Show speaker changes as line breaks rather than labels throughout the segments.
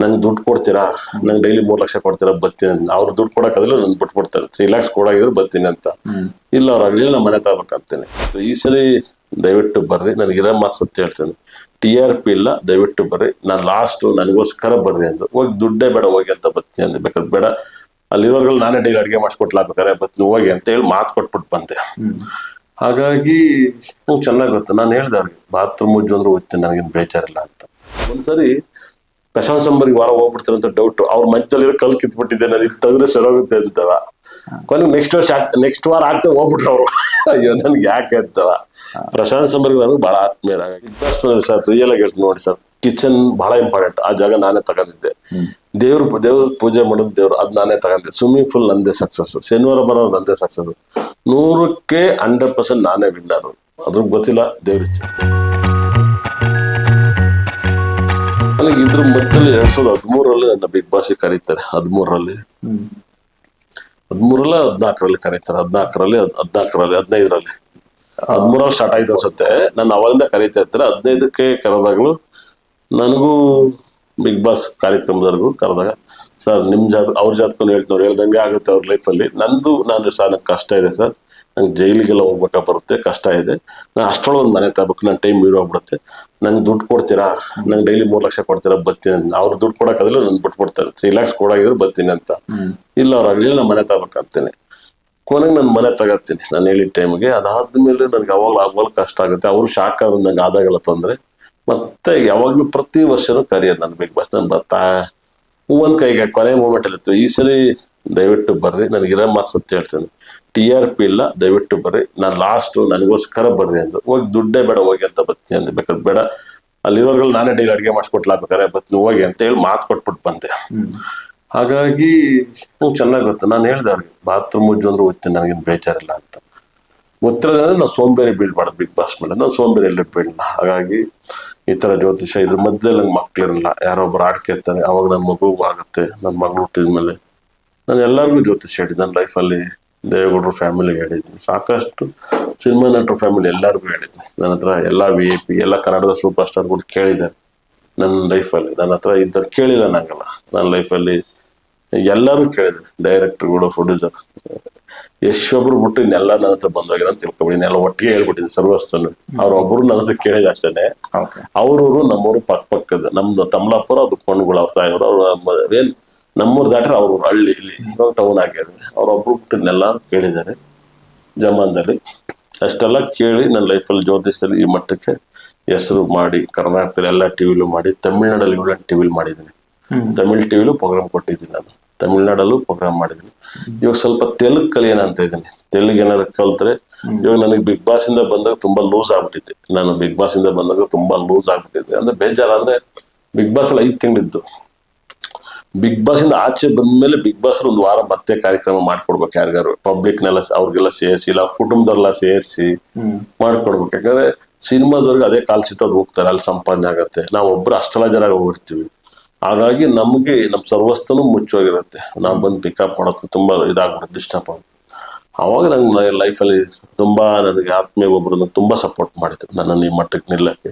ನಂಗೆ ದುಡ್ಡು ಕೊಡ್ತೀರಾ? ನಂಗೆ ಡೈಲಿ ಮೂರ್ ಲಕ್ಷ ಕೊಡ್ತೀರಾ ಬರ್ತೀನಿ ಅಂತ. ಅವ್ರು ದುಡ್ಡು ಕೊಡಕ್ಕಾಗಲ್ಲ ಬಿಟ್ಟು ಬಿಟ್ಬಿಡ್ತಾರೆ ತ್ರೀ ಲ್ಯಾಕ್ಸ್ ಕೊಡಾಗಿದ್ರೆ ಬರ್ತೀನಿ ಅಂತ. ಇಲ್ಲ ಅವ್ರು ಆಗಲಿ ನಾನು ಮನೆ ತಗೋಬೇಕಂತೀನಿ ಈ ಸರಿ ದಯವಿಟ್ಟು ಬರ್ರಿ. ನನಗೆ ಇರೋ ಮಾತು ಸತ್ಯ ಹೇಳ್ತೇನೆ. ಟಿ ಆರ್ ಪಿ ಇಲ್ಲ ದಯವಿಟ್ಟು ಬರ್ರಿ. ನಾನು ಲಾಸ್ಟು ನನಗೋಸ್ಕರ ಬರ್ರಿ ಅಂದರು. ಹೋಗಿ ದುಡ್ಡೇ ಬೇಡ ಹೋಗಿ ಅಂತ ಬರ್ತೀನಿ ಅಂತ ಬೇಕಾದ್ರೆ ಬೇಡ. ಅಲ್ಲಿರೋರ್ಗಳು ನಾನೇ ಡೈಲಿ ಅಡುಗೆ ಮಾಡಿಸ್ಕೊಟ್ಲಾಗ್ಬೇಕಾರೆ ಬರ್ತೀನಿ. ಹೋಗಿ ಅಂತ ಹೇಳಿ ಮಾತು ಕೊಟ್ಬಿಟ್ಟು ಬಂದೆ. ಹಾಗಾಗಿ ನಂಗೆ ಚೆನ್ನಾಗಿರುತ್ತೆ ಗೊತ್ತು. ನಾನು ಹೇಳ್ದೆ ಅವ್ರಿಗೆ ಬಾತ್ರೂಮ್ ಉಜ್ಜು ಅಂದ್ರೆ ಓದ್ತೀನಿ ನನಗೇನು ಬೇಜಾರಿಲ್ಲ ಅಂತ. ಒಂದ್ಸರಿ ಪ್ರಶಾಂತ್ ಸಂಬರಿ ವಾರ ಹೋಗ್ಬಿಡ್ತಾರೆ ಅಂತ ಡೌಟ್ ಅವ್ರ ಮಂಚಲ್ಲಿರೋ ಕಲ್ ಕಿತ್ಬಿಟ್ಟಿದ್ದೆ ನನಗೆ ತೆಗೆದ್ರೆ ಸರೋಗುತ್ತೆ ಅಂತವ. ಕೊನೆ ನೆಕ್ಸ್ಟ್ ವರ್ಷ ನೆಕ್ಸ್ಟ್ ವಾರ ಆಗ್ತಾ ಹೋಗ್ಬಿಟ್ರು ಅವ್ರು. ಅಯ್ಯೋ ನನ್ಗೆ ಯಾಕೆ ಅಂತವ. ಪ್ರಶಾಂತ್ ಸಂಬರ್ಗೆ ನನಗೆ ಬಹಳ ಆತ್ಮೀಯರ ಬಾಸ್ ಸರ್ ರಿಯಲ್ ಆಗಿ ನೋಡಿ ಸರ್ ಕಿಚನ್ ಬಹಳ ಇಂಪಾರ್ಟೆಂಟ್ ಆ ಜಾಗ ನಾನೇ ತಗೊಂಡಿದ್ದೆ. ದೇವ್ರ ದೇವ್ರ ಪೂಜೆ ಮಾಡೋದು ದೇವ್ರು ಅದ್ ನಾನೇ ತಗೊಂಡೆ ಸ್ವಿಮ್ಮಿಂಗ್ ಫುಲ್ ನಂದೇ ಸಕ್ಸಸ್ ಶನಿವಾರ ಬರೋ ನಂದೇ ಸಕ್ಸಸ್ ನೂರಕ್ಕೆ ಹಂಡ್ರೆಡ್ ಪರ್ಸೆಂಟ್ ನಾನೇ ವಿನ್ನರು ಅದ್ರ ಗೊತ್ತಿಲ್ಲ ದೇವ್ರ ನನಗೆ ಇದ್ರ ಮಧ್ಯದಲ್ಲಿ ಎರಡ್ ಸಾವಿರದ ಹದಿಮೂರರಲ್ಲಿ ನನ್ನ ಬಿಗ್ ಬಾಸ್ ಕರೀತಾರೆ. ಹದಿಮೂರರಲ್ಲಿ. ಹದಿಮೂರಲ್ಲ ಹದಿನಾಲ್ಕರಲ್ಲಿ ಕರೀತಾರೆ. ಹದಿನಾಲ್ಕರಲ್ಲಿ ಹದಿನಾಲ್ಕರಲ್ಲಿ ಹದಿನೈದರಲ್ಲಿ. ಹದಿಮೂರಲ್ಲಿ ಸ್ಟಾರ್ಟ್ ಆಯ್ತು ಅನ್ಸುತ್ತೆ. ನಾನು ಅವಾಗಿಂದ ಕರೀತಾ ಇರ್ತಾರೆ ಹದಿನೈದಕ್ಕೆ ಕರೆದಾಗಲೂ ನನಗೂ ಬಿಗ್ ಬಾಸ್ ಕಾರ್ಯಕ್ರಮದವರೆಗೂ ಕರೆದಾಗ ಸರ್ ನಿಮ್ಮ ಜಾತ ಅವ್ರ ಜಾತಕನು ಹೇಳ್ತಾರೆ ಹೇಳ್ದಂಗೆ ಆಗುತ್ತೆ ಅವ್ರ ಲೈಫಲ್ಲಿ ನಂದು ನಾನು ಸರ್ ಕಷ್ಟ ಇದೆ ಸರ್. ನಂಗೆ ಜೈಲಿಗೆಲ್ಲ ಹೋಗ್ಬೇಕಾ ಬರುತ್ತೆ ಕಷ್ಟ ಇದೆ. ನಾನು ಅಷ್ಟರೊಳಗೆ ಒಂದು ಮನೆ ತಗೋಬೇಕು ನನ್ನ ಟೈಮ್ ಹೋಗ್ಬಿಡುತ್ತೆ ನಂಗೆ ದುಡ್ಡು ಕೊಡ್ತೀರಾ? ನಂಗೆ ಡೈಲಿ ಮೂರ್ ಲಕ್ಷ ಕೊಡ್ತೀರಾ ಬರ್ತೀನಿ ಅಂತ. ಅವ್ರು ದುಡ್ಡು ಕೊಡೋಕ್ಕಾದ್ರೆ ನಾನು ಬಿಟ್ಬಿಡ್ತಾರೆ ತ್ರೀ ಲ್ಯಾಕ್ಸ್ ಕೊಡಾಗಿದ್ರೆ ಬರ್ತೀನಿ ಅಂತ. ಇಲ್ಲ ಅವ್ರು ಆಗಲಿ ನಾನು ಮನೆ ತಗೋಬೇಕಂತೀನಿ ಕೊನೆಗೆ ನಾನು ಮನೆ ತಗೋತೀನಿ ನಾನು ಹೇಳಿದ ಟೈಮ್ಗೆ ಅದಾದ್ಮೇಲೆ ನನಗೆ ಅವಾಗ ಆಗುವಾಗ ಕಷ್ಟ ಆಗುತ್ತೆ. ಅವರು ಶಾಕ್ ಆದ್ರೆ ನಂಗೆ ಆದಾಗೆಲ್ಲ ತೊಂದರೆ. ಮತ್ತೆ ಯಾವಾಗಲೂ ಪ್ರತಿ ವರ್ಷನೂ ಕರಿಯರ್ ನಾನು ಬಿಗ್ ಬಾಸ್ ನಾನು ಬರ್ತಾ ಒಂದ್ ಕೈಗೆ ಕೊನೆ ಮೂಮೆಂಟ್ ಅಲ್ಲಿ ಇತ್ತು. ಈ ಸರಿ ದಯವಿಟ್ಟು ಬರ್ರಿ ನನಗಿರೋ ಇರೋ ಮಾತು ಸತ್ಯ ಹೇಳ್ತೇನೆ. ಟಿ ಆರ್ ಪಿ ಇಲ್ಲ ದಯವಿಟ್ಟು ಬರ್ರಿ. ನಾನು ಲಾಸ್ಟ್ ನನಗೋಸ್ಕರ ಬರ್ರಿ ಅಂದ್ರು. ಹೋಗಿ ದುಡ್ಡೇ ಬೇಡ ಹೋಗಿ ಅಂತ ಬರ್ತೀನಿ ಅಂತ ಬೇಕಾದ್ರೆ ಬೇಡ. ಅಲ್ಲಿರೋರ್ಗಳು ನಾನೇ ಡೈಲಿ ಅಡುಗೆ ಮಾಡಿಸ್ಕೊಟ್ಲಾಗ್ಬೇಕಾರೆ ಬರ್ತೀನಿ ಹೋಗಿ ಅಂತ ಹೇಳಿ ಮಾತು ಕೊಟ್ಬಿಟ್ಟು ಬಂದೆ. ಹಾಗಾಗಿ ನಂಗೆ ಚೆನ್ನಾಗಿ ಗೊತ್ತು. ನಾನು ಹೇಳ್ದೆ ಅವ್ರಿಗೆ ಬಾತ್ರೂಮ್ ಉಜ್ಜು ಅಂದ್ರೆ ಓದ್ತೀನಿ ನನಗೇನು ಬೇಜಾರಿಲ್ಲ ಅಂತ. ಗೊತ್ತಿರೋದಂದ್ರೆ ನಾವು ಸೋಂಬೇರಿ ಬೀಳ್ಬಾರ್ದು ಬಿಗ್ ಬಾಸ್ ಮೇಲೆ. ನಾವು ಸೋಂಬೇರಿ ಎಲ್ಲ ಬೀಳಲ್ಲ ಹಾಗಾಗಿ ಈ ತರ ಜ್ಯೋತಿಷ ಇದ್ರ ಮಧ್ಯದಲ್ಲಿ ನಂಗೆ ಮಕ್ಳಿರಲ್ಲ. ಯಾರೋ ಒಬ್ಬರು ಆಡ್ಕೆ ಇರ್ತಾರೆ ಅವಾಗ ನನ್ನ ಮಗು ಆಗುತ್ತೆ. ನನ್ನ ಮಗಳು ಹುಟ್ಟಿದ್ಮೇಲೆ. ನಾನು ಎಲ್ಲರಿಗೂ ಜ್ಯೋತಿಷ ಹೇಳಿದ್ದೆ ನನ್ನ ಲೈಫಲ್ಲಿ ದೇವೇಗೌಡರು ಫ್ಯಾಮಿಲಿಗೆ ಹೇಳಿದ್ದೀನಿ ಸಾಕಷ್ಟು ಸಿನಿಮಾ ನಟರ ಫ್ಯಾಮಿಲಿ ಎಲ್ಲರಿಗೂ ಹೇಳಿದ್ದೆ ನನ್ನ ಹತ್ರ ಎಲ್ಲ ವಿ ಐ ಪಿ ಎಲ್ಲ ಕನ್ನಡದ ಸೂಪರ್ ಸ್ಟಾರ್ಗಳು ಕೇಳಿದ್ದಾರೆ. ನನ್ನ ಲೈಫಲ್ಲಿ ನನ್ನ ಹತ್ರ ಇದ್ದರು ಕೇಳಿಲ್ಲ ನಂಗಲ್ಲ. ನನ್ನ ಲೈಫಲ್ಲಿ ಎಲ್ಲರೂ ಕೇಳಿದ್ದಾರೆ. ಡೈರೆಕ್ಟರ್ಗಳು ಪ್ರೊಡ್ಯೂಸರ್ ಎಷ್ಟೊಬ್ರು ಬಿಟ್ಟು ಇನ್ನೆಲ್ಲ ನನ್ನ ಹತ್ರ ಬಂದೋಗಿರ ಅಂತ ತಿಳ್ಕೊಬಿಡಿ. ಇನ್ನೆಲ್ಲ ಒಟ್ಟಿಗೆ ಹೇಳ್ಬಿಟ್ಟಿದ್ದೆ ಸರ್ವಸ್ತನು ಅವ್ರೊಬ್ರು ನನ್ನ ಹತ್ರ ಕೇಳಿದ ಅಷ್ಟೇ
ಓಕೆ
ಅವ್ರೂರು ನಮ್ಮೂರು ಪಕ್ಕ ಪಕ್ಕದ. ನಮ್ದು ತಮ್ಲಾಪುರ ಅದು ಕೊಂಡ್ಗಳು ಅವ್ರ ತಾಯಿಯವರು. ಅವರು ಏನ್ ನಮ್ಮೂರ್ ದಾಟ್ರೆ ಅವ್ರ ಹಳ್ಳಿ ಇಲ್ಲಿ ಇವಾಗ ಟೌನ್ ಆಗಿದ್ರೆ ಅವ್ರೊಬ್ರು ಬಿಟ್ಟನ್ನೆಲ್ಲ ಕೇಳಿದ್ದಾರೆ ಜಮಾನ್ದಲ್ಲಿ. ಅಷ್ಟೆಲ್ಲ ಕೇಳಿ ನನ್ನ ಲೈಫಲ್ಲಿ ಜ್ಯೋತಿಷದಲ್ಲಿ ಈ ಮಟ್ಟಕ್ಕೆ ಹೆಸರು ಮಾಡಿ ಕರ್ನಾಟಕದಲ್ಲಿ ಎಲ್ಲ ಟಿವಿಲು ಮಾಡಿ ತಮಿಳ್ನಾಡಲ್ಲಿ ಏಳೆಂಟು ಟಿವಿಲಿ ಮಾಡಿದ್ದೀನಿ. ತಮಿಳ್ ಟಿವಿಲೂ ಪ್ರೋಗ್ರಾಮ್ ಕೊಟ್ಟಿದ್ದೀನಿ ನಾನು. ತಮಿಳ್ನಾಡಲ್ಲೂ ಪ್ರೋಗ್ರಾಮ್ ಮಾಡಿದ್ದೀನಿ. ಇವಾಗ ಸ್ವಲ್ಪ ತೆಲುಗು ಕಲಿಯೋಣ ಅಂತ ಇದ್ದೀನಿ. ತೆಲುಗು ಏನಾದ್ರು ಕಲ್ತ್ರೆ ಇವಾಗ ನನಗೆ ಬಿಗ್ ಬಾಸ್ ಇಂದ ಬಂದಾಗ ತುಂಬಾ ಲೂಸ್ ಆಗ್ಬಿಟ್ಟಿದ್ದೆ. ನಾನು ಬಿಗ್ ಬಾಸ್ ಇಂದ ಬಂದಾಗ ತುಂಬಾ ಲೂಸ್ ಆಗ್ಬಿಟ್ಟಿದ್ದೆ. ಅಂದ್ರೆ ಬೇಜಾರಾದ್ರೆ ಬಿಗ್ ಬಾಸ್ ಅಲ್ಲಿ ಐದು ತಿಂಗಳಿದ್ದು. ಬಿಗ್ ಬಾಸ್ ಇಂದ ಆಚೆ ಬಂದ್ಮೇಲೆ ಬಿಗ್ ಬಾಸ್ ಒಂದು ವಾರ ಮತ್ತೆ ಕಾರ್ಯಕ್ರಮ ಮಾಡ್ಕೊಡ್ಬೇಕು ಯಾರಿಗಾರು. ಪಬ್ಲಿಕ್ನೆಲ್ಲ ಅವ್ರಿಗೆಲ್ಲ ಸೇರಿಸಿ ಇಲ್ಲ ಕುಟುಂಬದವ್ರೆಲ್ಲ ಸೇರಿಸಿ ಮಾಡ್ಕೊಡ್ಬೇಕು. ಯಾಕಂದ್ರೆ ಸಿನಿಮಾದವ್ರಿಗೆ ಅದೇ ಕಾಲ್ ಸಿಟ್ಟೋದು ಹೋಗ್ತಾರೆ ಅಲ್ಲಿ ಸಂಪಾದನೆ ಆಗತ್ತೆ. ನಾವು ಒಬ್ರು ಅಷ್ಟೆಲ್ಲ ಜನ ಹೋಗಿರ್ತೀವಿ. ಹಾಗಾಗಿ ನಮ್ಗೆ ನಮ್ ಸರ್ವಸ್ತನು ಮುಚ್ಚೋಗಿರುತ್ತೆ. ನಾವು ಬಂದು ಪಿಕಪ್ ಮಾಡೋಕೆ ತುಂಬಾ ಇದಾಗ್ಬಿಡುತ್ತೆ ಡಿಸ್ಟರ್ಬ್ ಆಗುತ್ತೆ ಅವಾಗ ನಂಗೆ ಲೈಫಲ್ಲಿ ತುಂಬಾ ನನಗೆ ಆತ್ಮೀಯ ಒಬ್ಬರನ್ನು ತುಂಬಾ ಸಪೋರ್ಟ್ ಮಾಡಿದ್ರು. ನನ್ನನ್ನು ಈ ಮಟ್ಟಕ್ಕೆ ನಿಲ್ಲಕ್ಕೆ.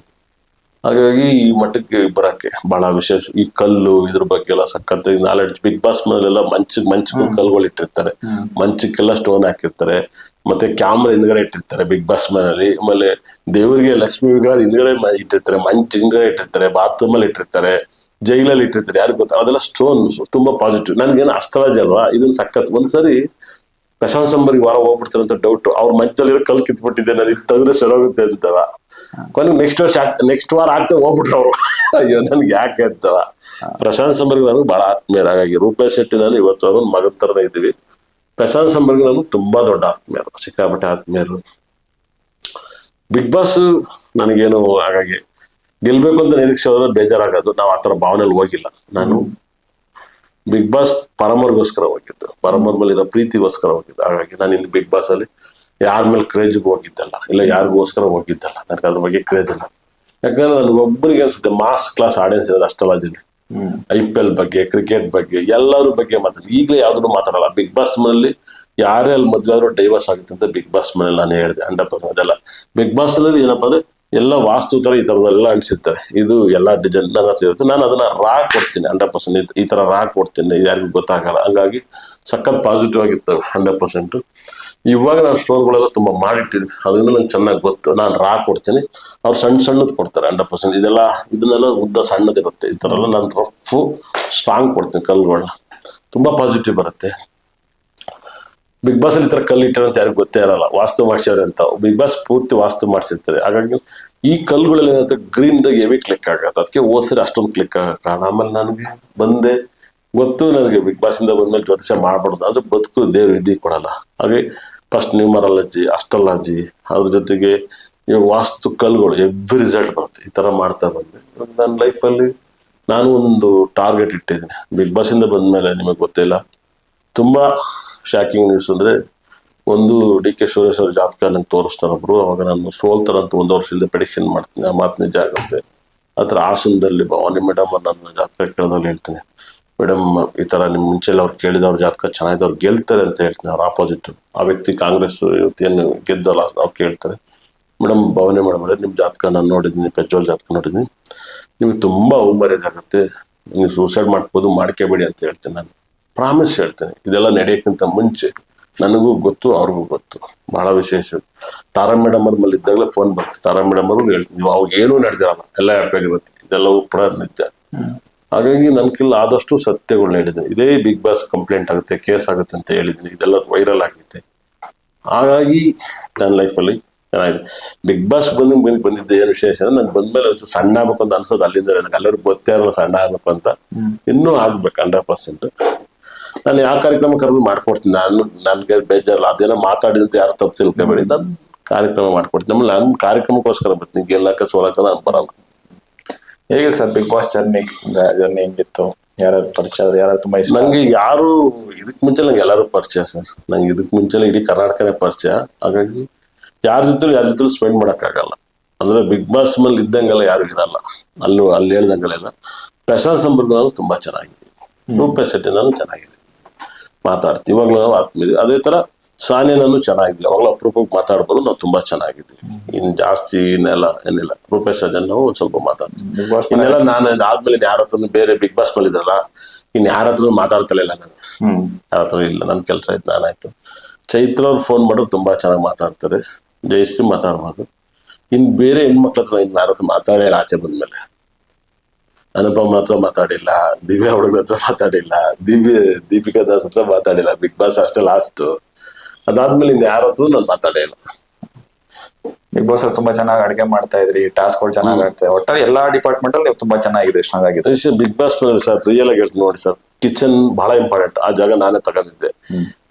ಹಾಗಾಗಿ ಈ ಮಟ್ಟಕ್ಕೆ ಬರಕ್ಕೆ ಬಹಳ ವಿಶೇಷ. ಈ ಕಲ್ಲು ಇದ್ರ ಬಗ್ಗೆ ಎಲ್ಲ ಸಖತ್ ನಾಲೆಡ್ಜ್ ಬಿಗ್ ಬಾಸ್ ಮನೆಯಲ್ಲ ಮಂಚ್ ಮಂಚ್ ಕಲ್ಗಳು ಇಟ್ಟಿರ್ತಾರೆ ಮಂಚಕ್ಕೆಲ್ಲ ಸ್ಟೋನ್ ಹಾಕಿರ್ತಾರೆ. ಮತ್ತೆ ಕ್ಯಾಮ್ರಾ ಹಿಂದ್ಗಡೆ ಇಟ್ಟಿರ್ತಾರೆ ಬಿಗ್ ಬಾಸ್ ಮನೆಯಲ್ಲಿ ಆಮೇಲೆ ದೇವರಿಗೆ ಲಕ್ಷ್ಮಿ ವಿಗ್ರಹ ಹಿಂದ್ಗಡೆ ಇಟ್ಟಿರ್ತಾರೆ. ಮಂಚ್ ಹಿಂದ್ಗಡೆ ಇಟ್ಟಿರ್ತಾರೆ. ಬಾತ್ರೂಮ್ ಅಲ್ಲಿ ಇಟ್ಟಿರ್ತಾರೆ. ಜೈಲಲ್ಲಿ ಇಟ್ಟಿರ್ತಾರೆ. ಯಾರು ಗೊತ್ತಾ? ಅದೆಲ್ಲ ಸ್ಟೋನ್ ತುಂಬಾ ಪಾಸಿಟಿವ್ ನನ್ಗೇನು ಅಷ್ಟರಾಜ್ ಅಲ್ವಾ? ಇದನ್ನ ಸಖತ್. ಒಂದ್ಸರಿ ಪ್ರಶಾಂತ್ ಸಂಬರಿಗೆ ವಾರ ಹೋಗ್ಬಿಡ್ತಾರೆ ಅಂತ ಡೌಟ್ ಅವ್ರ ಮಂಚಲ್ಲಿರೋ ಕಲ್ ಕಿತ್ಬಿಟ್ಟಿದ್ದೆ. ನಾನು ಇತ್ತಂದ್ರೆ ಸರೋಗುತ್ತೆ ಅಂತವ ಕೊನೆಗೆ ನೆಕ್ಸ್ಟ್ ವರ್ಷ ನೆಕ್ಸ್ಟ್ ವಾರ ಆಗ್ತಾ ಹೋಗ್ಬಿಟ್ರು ಅವರು. ಅಯ್ಯೋ, ನನ್ಗೆ ಯಾಕೆ ಅಂತ ಪ್ರಶಾಂತ್ ಸಂಬರ್ಗ್ ನನಗೆ ಬಹಳ ಆತ್ಮೀಯರು. ಹಾಗಾಗಿ ರೂಪೇಶ್ ಶೆಟ್ಟಿ ನಾನು ಇವತ್ತು ಅವರು ಮಗನ ತರನೇ ಇದ್ದೀವಿ. ಪ್ರಶಾಂತ್ ಸಂಬರ್ಗ್ ತುಂಬಾ ದೊಡ್ಡ ಆತ್ಮೀಯರು, ಸಿಕ್ಕಾಪಟ್ಟೆ ಆತ್ಮೀಯರು. ಬಿಗ್ ಬಾಸ್ ನನಗೇನು ಹಾಗಾಗಿ ಗೆಲ್ಬೇಕು ಅಂತ ನಿರೀಕ್ಷೆ ಹೋದ್ರೆ ಬೇಜಾರಾಗೋದು. ನಾವು ಆತರ ಭಾವನೆಯಲ್ಲಿ ಹೋಗಿಲ್ಲ. ನಾನು ಬಿಗ್ ಬಾಸ್ ಪರಮರ್ಗೋಸ್ಕರ ಹೋಗಿದ್ದು. ಪರಮರ್ ಇರೋ ಪ್ರೀತಿಗೋಸ್ಕರ ಹೋಗಿದ್ದು. ಹಾಗಾಗಿ ನಾನು ಇನ್ನು ಬಿಗ್ ಬಾಸ್ ಅಲ್ಲಿ ಯಾರ ಮೇಲೆ ಕ್ರೇಜ್ಗೆ ಹೋಗಿದ್ದಲ್ಲ ಇಲ್ಲ ಯಾರಿಗೋಸ್ಕರ ಹೋಗಿದ್ದಲ್ಲ ನನಗೆ ಅದ್ರ ಬಗ್ಗೆ ಕ್ರೇಜ್ ಇಲ್ಲ. ಯಾಕಂದ್ರೆ ನನಗೆ ಒಬ್ಬರಿಗೆ ಅನ್ಸುತ್ತೆ ಮಾಸ್ ಕ್ಲಾಸ್ ಆಡಿಯನ್ಸ್ ಇರೋದು ಅಷ್ಟಲ್ಲ ಜಿಲ್ಲೆ ಐ ಪಿ ಎಲ್ ಬಗ್ಗೆ ಕ್ರಿಕೆಟ್ ಬಗ್ಗೆ ಎಲ್ಲರ ಬಗ್ಗೆ ಮಾತಾಡ್ತೀನಿ ಈಗಲೇ ಯಾವ್ದು ಮಾತಾಡಲ್ಲ. ಬಿಗ್ ಬಾಸ್ ಮನೆಯಲ್ಲಿ ಯಾರೇ ಅಲ್ಲಿ ಮದುವೆ ಆದ್ರೂ ಡೈವರ್ಸ್ ಆಗುತ್ತೆ ಅಂತ ಬಿಗ್ ಬಾಸ್ ಮನೇಲಿ ನಾನು ಹೇಳಿದೆ ಹಂಡ್ರೆಡ್ ಪರ್ಸೆಂಟ್ ಅದೆಲ್ಲ. ಬಿಗ್ ಬಾಸ್ ಅಲ್ಲಿ ಏನಪ್ಪ ಅಂದ್ರೆ ಎಲ್ಲ ವಾಸ್ತು ತರ ಈ ಥರದ್ದೆಲ್ಲ ಅನ್ಸಿರ್ತಾರೆ. ಇದು ಎಲ್ಲ ಡಿಸೈನ್ ನನ್ನ ಹತ್ರ ಇರುತ್ತೆ. ನಾನು ಅದನ್ನ ರಾ ಕೊಡ್ತೀನಿ ಹಂಡ್ರೆಡ್ ಪರ್ಸೆಂಟ್ ಈ ತರ ರಾ ಕೊಡ್ತೀನಿ ಯಾರಿಗೂ ಗೊತ್ತಾಗಲ್ಲ. ಹಂಗಾಗಿ ಸಖತ್ ಪಾಸಿಟಿವ್ ಆಗಿರ್ತವೆ ಹಂಡ್ರೆಡ್ ಪರ್ಸೆಂಟ್ ಇವಾಗ ನಾನು ಸ್ಟೋನ್ಗಳೆಲ್ಲ ತುಂಬ ಮಾಡಿಟ್ಟಿದ್ದೀನಿ ಅದರಿಂದ ನಂಗೆ ಚೆನ್ನಾಗಿ ಗೊತ್ತು. ನಾನು ರಾ ಕೊಡ್ತೀನಿ. ಅವ್ರು ಸಣ್ಣ ಸಣ್ಣದು ಕೊಡ್ತಾರೆ ಹಂಡ್ರೆಡ್ ಪರ್ಸೆಂಟ್ ಇದೆಲ್ಲ, ಇದನ್ನೆಲ್ಲ ಉದ್ದ ಸಣ್ಣದಿರುತ್ತೆ ಈ ಥರ ಎಲ್ಲ ನಾನು ರಫ್ ಸ್ಟ್ರಾಂಗ್ ಕೊಡ್ತೀನಿ ಕಲ್ಲುಗಳನ್ನ ತುಂಬ ಪಾಸಿಟಿವ್ ಬರುತ್ತೆ. ಬಿಗ್ ಬಾಸ್ ಅಲ್ಲಿ ಈ ಥರ ಕಲ್ಲಿಟ್ಟರೆ ಅಂತ ಯಾರಿಗೂ ಗೊತ್ತೇ ಇರಲ್ಲ. ವಾಸ್ತು ಮಾಡ್ಸ್ಯಾರೆ ಅಂತ. ಬಿಗ್ ಬಾಸ್ ಪೂರ್ತಿ ವಾಸ್ತು ಮಾಡಿಸಿರ್ತಾರೆ. ಹಾಗಾಗಿ ಈ ಕಲ್ಲುಗಳಲ್ಲಿ ಏನಂತ ಗ್ರೀನ್ ದಾಗ ಹೆವಿ ಕ್ಲಿಕ್ ಆಗುತ್ತೆ. ಅದಕ್ಕೆ ಓಸರಿ ಅಷ್ಟೊಂದು ಕ್ಲಿಕ್ ಕಾರಣ. ಆಮೇಲೆ ನನಗೆ ಬಂದೆ ಗೊತ್ತು ನನಗೆ ಬಿಗ್ ಬಾಸ್ ಇಂದ ಬಂದ್ಮೇಲೆ ಜ್ಯೋತಿಷ್ಯ ಮಾಡ್ಬಾರ್ದು. ಆದ್ರೆ ಬದುಕು ದೇವ್ರ ವಿಧಿ ಕೊಡಲ್ಲ. ಹಾಗೆ ಫಸ್ಟ್ ನ್ಯೂಮರಾಲಜಿ ಅಸ್ಟ್ರಾಲಜಿ ಅದ್ರ ಜೊತೆಗೆ ಇವಾಗ ವಾಸ್ತು ಕಲ್ಗಳು ಎವ್ರಿ ರಿಸಲ್ಟ್ ಬರುತ್ತೆ. ಈ ತರ ಮಾಡ್ತಾ ಬಂದೆ. ನನ್ನ ಲೈಫಲ್ಲಿ ನಾನು ಒಂದು ಟಾರ್ಗೆಟ್ ಇಟ್ಟಿದ್ದೀನಿ. ಬಿಗ್ ಬಾಸ್ ಇಂದ ಬಂದ್ಮೇಲೆ ನಿಮಗೆ ಗೊತ್ತಿಲ್ಲ. ತುಂಬಾ ಶಾಕಿಂಗ್ ನ್ಯೂಸ್ ಅಂದ್ರೆ ಒಂದು ಡಿ ಕೆ ಸುರೇಶ್ವರ ಜಾತಕ ನಂಗೆ ತೋರಿಸ್ತಾರೆ ಒಬ್ರು. ಅವಾಗ ನಾನು ಸೋಲ್ತಾರಂತ ಒಂದು ವರ್ಷದಿಂದ ಪ್ರಿಡಿಕ್ಷನ್ ಮಾಡ್ತೀನಿ. ಆ ಮಾತು ನಿಜ ಆಗುತ್ತೆ ಥರ ಹಾಸನದಲ್ಲಿ ಭವಾನಿ ಮೇಡಮ್ ನನ್ನ ಜಾತಕ ಕೇಳಿದಲ್ಲಿ ಹೇಳ್ತೀನಿ. ಮೇಡಮ್, ಈ ತರ ನಿಮ್ ಮುಂಚೆಲ್ಲ ಅವ್ರು ಕೇಳಿದ ಅವ್ರ ಜಾತಕ ಚೆನ್ನಾಗಿದೆ ಅವ್ರು ಗೆಲ್ತಾರೆ ಅಂತ ಹೇಳ್ತೀನಿ. ಅವ್ರ ಆಪೋಸಿಟ್ ಆ ವ್ಯಕ್ತಿ ಕಾಂಗ್ರೆಸ್ ಇವತ್ತೇನು ಗೆದ್ದಲ್ಲ ಅವ್ರು ಕೇಳ್ತಾರೆ. ಮೇಡಮ್, ಭಾವನೆ ಮೇಡಮ್ ನಿಮ್ಮ ಜಾತಕ ನಾನು ನೋಡಿದ್ದೀನಿ ಪೆಟ್ರೋಲ್ ಜಾತಕ ನೋಡಿದ್ದೀನಿ. ನಿಮ್ಗೆ ತುಂಬಾ ಅವಮರ್ಯಾದಾಗುತ್ತೆ ನೀವು ಸೂಸೈಡ್ ಮಾಡ್ಬೋದು, ಮಾಡ್ಕೋಬೇಡಿ ಅಂತ ಹೇಳ್ತೀನಿ ನಾನು. ಪ್ರಾಮಿಸ್ ಹೇಳ್ತೇನೆ. ಇದೆಲ್ಲ ನಡೆಯಕ್ಕಿಂತ ಮುಂಚೆ ನನಗೂ ಗೊತ್ತು, ಅವ್ರಿಗೂ ಗೊತ್ತು. ಬಹಳ ವಿಶೇಷ. ತಾರಾ ಮೇಡಮ್ ಅವ್ರ ಮೇಲೆ ಇದ್ದಾಗಲೇ ಫೋನ್ ಬರ್ತೀವಿ ತಾರಾ ಮೇಡಮ್ ಅವ್ರಿಗೂ ಹೇಳ್ತೀನಿ. ನೀವು ಅವಾಗ ಏನೂ ನಡೆದಿರಲ್ಲ. ಎಲ್ಲ ಹೇಳ್ಬೇಕಾಗಿರುತ್ತೆ ಇದೆಲ್ಲವೂ ಕೂಡ ನಿಜ ಹಾಗಾಗಿ ನನ್ನ ಆದಷ್ಟು ಸತ್ಯಗಳನ್ನ ಹೇಳಿದೆ. ಇದೇ ಬಿಗ್ ಬಾಸ್ ಕಂಪ್ಲೇಂಟ್ ಆಗುತ್ತೆ ಕೇಸ್ ಆಗುತ್ತೆ ಅಂತ ಹೇಳಿದ್ದೀನಿ. ಇದೆಲ್ಲ ವೈರಲ್ ಆಗಿದೆ ಹಾಗಾಗಿ ನನ್ನ ಲೈಫಲ್ಲಿ ಚೆನ್ನಾಗಿದೆ. ಬಿಗ್ ಬಾಸ್ ಬಂದ ಮೇಲೆ ಬಂದಿದ್ದೆ ಏನು ವಿಶೇಷ ಅಂದ್ರೆ ನಾನು ಬಂದ್ಮೇಲೆ ಮೇಲೆ ಸಣ್ಣ ಆಗ್ಬೇಕು ಅಂತ ಅನ್ಸೋದು ಅಲ್ಲಿಂದ ನನಗೆ ಎಲ್ಲರಿಗೂ ಗೊತ್ತೇ ಇರಲ್ಲ ಸಣ್ಣ ಆಗ್ಬೇಕು ಅಂತ. ಇನ್ನೂ ಆಗ್ಬೇಕು ಹಂಡ್ರೆಡ್ ಪರ್ಸೆಂಟ್ ನಾನು ಯಾವ ಕಾರ್ಯಕ್ರಮ ಕರೆದು ಮಾಡ್ಕೊಡ್ತೀನಿ. ನಾನು, ನನ್ಗೆ ಬೇಜಾರಲ್ಲ. ಅದೇನೋ ಮಾತಾಡಿದಂತ ಯಾರು ತಪ್ಪು ತಿಳ್ಕೊಬೇಡಿ. ನಾನು ಕಾರ್ಯಕ್ರಮ ಮಾಡ್ಕೊಡ್ತೀನಿ. ಆಮೇಲೆ ನನ್ನ ಕಾರ್ಯಕ್ರಮಕ್ಕೋಸ್ಕರ ಬರ್ತೀನಿ. ಗೆಲ್ಲಕ್ಕೆ ಸೋಲಕ್ಕೆ ನಾನು ಬರಲ್ಲ.
ಹೇಗೆ sir Bigg Boss journey? Journey ಹೆಂಗಿತ್ತು? ಯಾರು ಪರಿಚಯ ಆದ್ರೆ ಯಾರು ತುಂಬಾ ಇಷ್ಟ?
ನಂಗೆ ಯಾರು ಇದಕ್ ಮುಂಚೆ ನಂಗೆ ಎಲ್ಲರೂ ಪರಿಚಯ ಸರ್. ನಂಗೆ ಇದಕ್ ಮುಂಚೆ ಇಡೀ ಕರ್ನಾಟಕನೇ ಪರಿಚಯ. ಹಾಗಾಗಿ ಯಾರ ಜೊತೆ ಯಾರ ಜೊತೆ ಸ್ಪೆಂಡ್ ಮಾಡೋಕ್ಕಾಗಲ್ಲ. ಅಂದ್ರೆ ಬಿಗ್ ಬಾಸ್ ಮೇಲೆ ಇದ್ದಂಗೆಲ್ಲ ಯಾರು ಇರಲ್ಲ. ಅಲ್ಲೂ ಅಲ್ಲಿ ಹೇಳ್ದಂಗೆಲ್ಲ ಪ್ರಸಾದ್ ಸಂಬರ್ಗನೂ ತುಂಬಾ ಚೆನ್ನಾಗಿದೆ. ರೂಪೇಶ್ ಶೆಟ್ಟಿ ನಾನು ಚೆನ್ನಾಗಿದೆ. ಮಾತಾಡ್ತೀವಿ ಇವಾಗ ನಾವು ಆತ್ಮೀಯ ಅದೇ ತರ ಸಾನಿಯನ್ನು ಚೆನ್ನಾಗಿದೆ. ಅವಾಗಲೂ ಅಪ್ರೂಪಕ್ಕೆ ಮಾತಾಡ್ಬೋದು ನಾವು ತುಂಬಾ ಚೆನ್ನಾಗಿದ್ದೀವಿ. ಇನ್ ಜಾಸ್ತಿ ಇನ್ನೆಲ್ಲ ಏನಿಲ್ಲ. ರೂಪೇಶ್ ರಾಜನ್ ನಾವು ಒಂದ್ ಸ್ವಲ್ಪ ಮಾತಾಡ್ತೀವಿ. ಇನ್ನೆಲ್ಲ ನಾನು ಆದ್ಮೇಲೆ ಯಾರ ಹತ್ರ ಬೇರೆ ಬಿಗ್ ಬಾಸ್ ಮಾಡಿದ್ರಲ್ಲ ಇನ್ನು ಇನ್ ಯಾರ ಹತ್ರ ಮಾತಾಡ್ತಲೇ ಇಲ್ಲ ನಾನು. ಯಾರ ಹತ್ರ ಇಲ್ಲ. ನನ್ನ ಕೆಲಸ ಆಯ್ತು ನಾನಾಯ್ತು. ಚೈತ್ರ ಅವ್ರು ಫೋನ್ ಮಾಡಿದ್ರು ತುಂಬಾ ಚೆನ್ನಾಗಿ ಮಾತಾಡ್ತಾರೆ. ಜಯಶ್ರೀ ಮಾತಾಡ್ಬೋದು. ಇನ್ ಬೇರೆ ಹೆಣ್ಮಕ್ಳ ಹತ್ರ ಇನ್ ಯಾರ ಹತ್ರ ಮಾತಾಡೇ ಇಲ್ಲ ಆಚೆ ಬಂದ್ಮೇಲೆ. ಅನುಪಮ್ ಹತ್ರ ಮಾತಾಡಿಲ್ಲ ದಿವ್ಯಾ ಹುಡುಗ ಹತ್ರ ಮಾತಾಡಿಲ್ಲ ದಿವ್ಯ ದೀಪಿಕಾ ದಾಸ್ ಹತ್ರ ಮಾತಾಡಿಲ್ಲ ಬಿಗ್ ಬಾಸ್ ಅಷ್ಟೇ ಲಾಸ್ಟ್ ಅದಾದ್ಮೇಲೆ ಇನ್ ಯಾರ ಹತ್ರ ನಾನು ಮಾತಾಡೇ ಇಲ್ಲ.
ಬಿಗ್ ಬಾಸ್ ಅಲ್ಲಿ ತುಂಬಾ ಚೆನ್ನಾಗಿ ಅಡಿಗೆ ಮಾಡ್ತಾ ಇದ್ರಿ ಟಾಸ್ಕ್ಗಳು ಚೆನ್ನಾಗಿ ಆಡ್ತಾ ಒಟ್ಟಾರೆ ಎಲ್ಲಾ ಡಿಪಾರ್ಟ್ಮೆಂಟ್ ಅಲ್ಲಿ ನೀವು ತುಂಬಾ ಚೆನ್ನಾಗಿದೆ ಚೆನ್ನಾಗಿದೆ
ಬಿಗ್ ಬಾಸ್ ಸರ್ ರಿಯಲ್ ಆಗಿ ಹೇಳ್ತೀನಿ ನೋಡಿ ಸರ್ ಕಿಚನ್ ಬಹಳ ಇಂಪಾರ್ಟೆಂಟ್ ಆ ಜಾಗ ನಾನೇ ತಗೊಂಡಿದ್ದೆ.